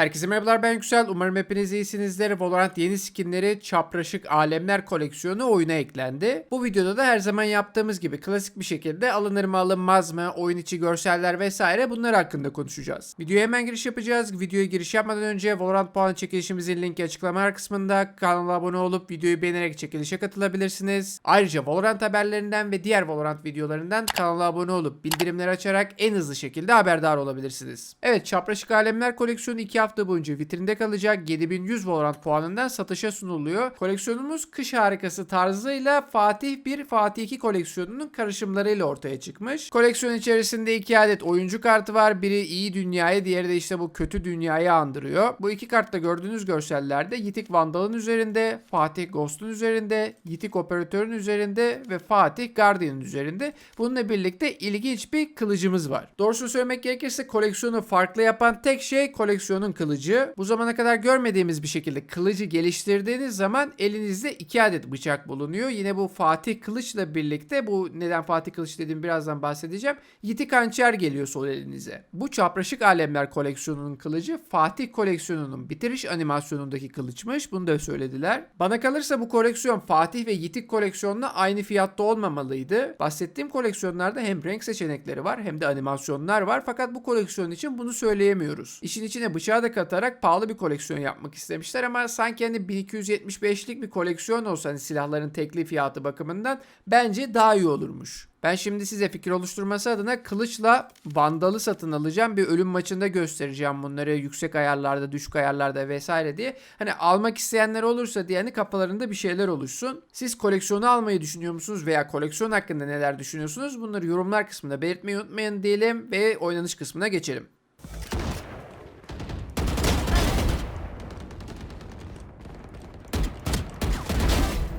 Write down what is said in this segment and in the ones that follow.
Herkese merhabalar ben Yüksel. Umarım hepiniz iyisinizdir. Valorant yeni skinleri Çapraşık Alemler koleksiyonu oyuna eklendi. Bu videoda da her zaman yaptığımız gibi klasik bir şekilde alınır mı alınmaz mı, oyun içi görseller vesaire bunlar hakkında konuşacağız. Videoya hemen giriş yapacağız. Videoya giriş yapmadan önce Valorant puan çekilişimizin linki açıklama kısmında. Kanala abone olup videoyu beğenerek çekilişe katılabilirsiniz. Ayrıca Valorant haberlerinden ve diğer Valorant videolarından kanala abone olup bildirimleri açarak en hızlı şekilde haberdar olabilirsiniz. Evet Çapraşık Alemler koleksiyonu 2 hafta boyunca vitrinde kalacak 7100 Valorant puanından satışa sunuluyor. Koleksiyonumuz kış harikası tarzıyla Fatih 1 Fatih 2 koleksiyonunun karışımlarıyla ortaya çıkmış. Koleksiyon içerisinde iki adet oyuncu kartı var. Biri iyi dünyayı, diğeri de işte bu kötü dünyayı andırıyor. Bu iki kartta gördüğünüz görsellerde Yitik Vandal'ın üzerinde, Fatih Ghost'un üzerinde, Yitik Operatör'ün üzerinde ve Fatih Guardian'ın üzerinde. Bununla birlikte ilginç bir kılıcımız var. Doğrusunu söylemek gerekirse koleksiyonu farklı yapan tek şey koleksiyonun kılıcı. Bu zamana kadar görmediğimiz bir şekilde kılıcı geliştirdiğiniz zaman elinizde iki adet bıçak bulunuyor. Yine bu Fatih Kılıç'la birlikte bu neden Fatih Kılıç dediğim birazdan bahsedeceğim. Yitik Hançer geliyor sol elinize. Bu Çapraşık Alemler koleksiyonunun kılıcı Fatih koleksiyonunun bitiriş animasyonundaki kılıçmış. Bunu da söylediler. Bana kalırsa bu koleksiyon Fatih ve Yitik koleksiyonla aynı fiyatta olmamalıydı. Bahsettiğim koleksiyonlarda hem renk seçenekleri var hem de animasyonlar var. Fakat bu koleksiyon için bunu söyleyemiyoruz. İşin içine bıçağı da katarak pahalı bir koleksiyon yapmak istemişler ama sanki hani 1275'lik bir koleksiyon olsa hani silahların tekli fiyatı bakımından bence daha iyi olurmuş. Ben şimdi size fikir oluşturması adına kılıçla vandalı satın alacağım. Bir ölüm maçında göstereceğim bunları yüksek ayarlarda, düşük ayarlarda vesaire diye. Hani almak isteyenler olursa diye hani kafalarında bir şeyler oluşsun. Siz koleksiyonu almayı düşünüyor musunuz veya koleksiyon hakkında neler düşünüyorsunuz? Bunları yorumlar kısmında belirtmeyi unutmayın diyelim ve oynanış kısmına geçelim.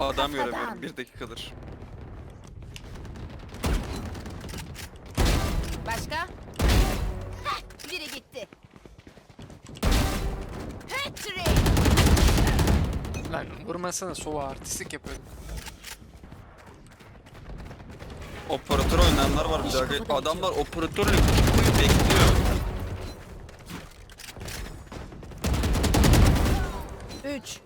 Adam göremiyorum. Bir dakikadır. Başka? Hah, biri gitti. Hattrick! Lan vurmasana sova artistik yapıyorum. Operatör oynayanlar var bir dakika. Adamlar operatörle kuyu bekliyor. 3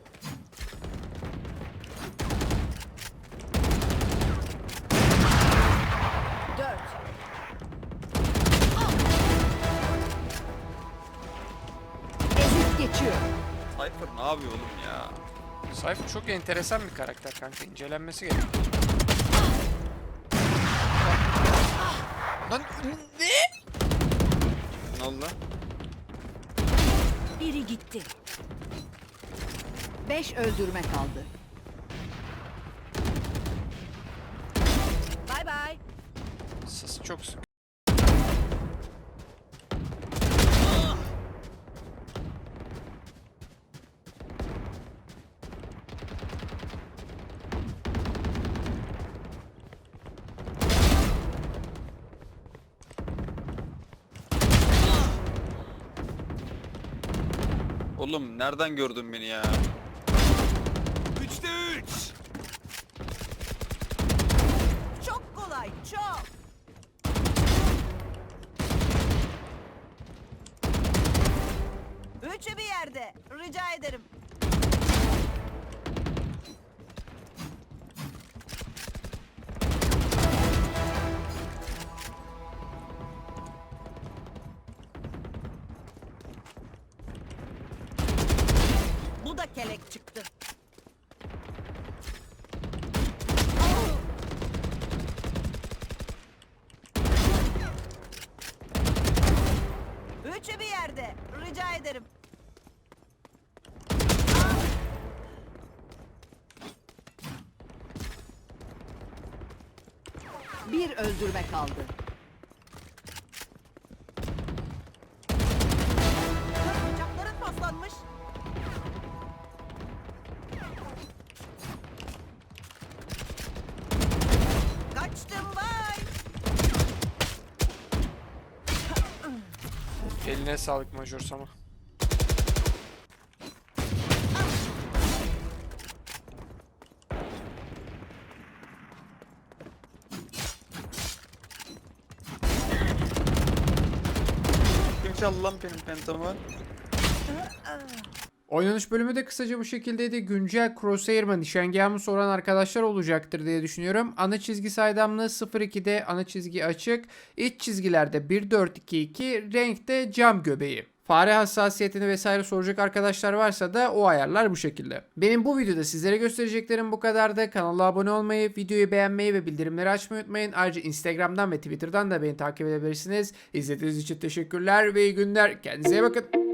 Yapıyor oğlum ya? Cypher çok enteresan bir karakter kanka. incelenmesi gerekiyor. Lan ne? Ne oldu lan? Biri gitti. Beş öldürme kaldı. Bay bay. Sesi çok sık. Oğlum nereden gördün beni ya? Çok kolay, çok. Üçü bir yerde. Rica ederim. Kelek çıktı. Üçü bir yerde. Rica ederim. Bir öldürme kaldı. Eline sağlık Major Sama. Kim çaldı lan benim pentamı? Oynanış bölümü de kısaca bu şekildeydi. Güncel Crosshair'ma nişangahımı soran arkadaşlar olacaktır diye düşünüyorum. Ana çizgi saydamlığı 0.2'de ana çizgi açık. İç çizgilerde 1.4.2.2 renkte cam göbeği. Fare hassasiyetini vesaire soracak arkadaşlar varsa da o ayarlar bu şekilde. Benim bu videoda sizlere göstereceklerim bu kadardı. Kanala abone olmayı, videoyu beğenmeyi ve bildirimleri açmayı unutmayın. Ayrıca Instagram'dan ve Twitter'dan da beni takip edebilirsiniz. İzlediğiniz için teşekkürler ve iyi günler. Kendinize iyi bakın.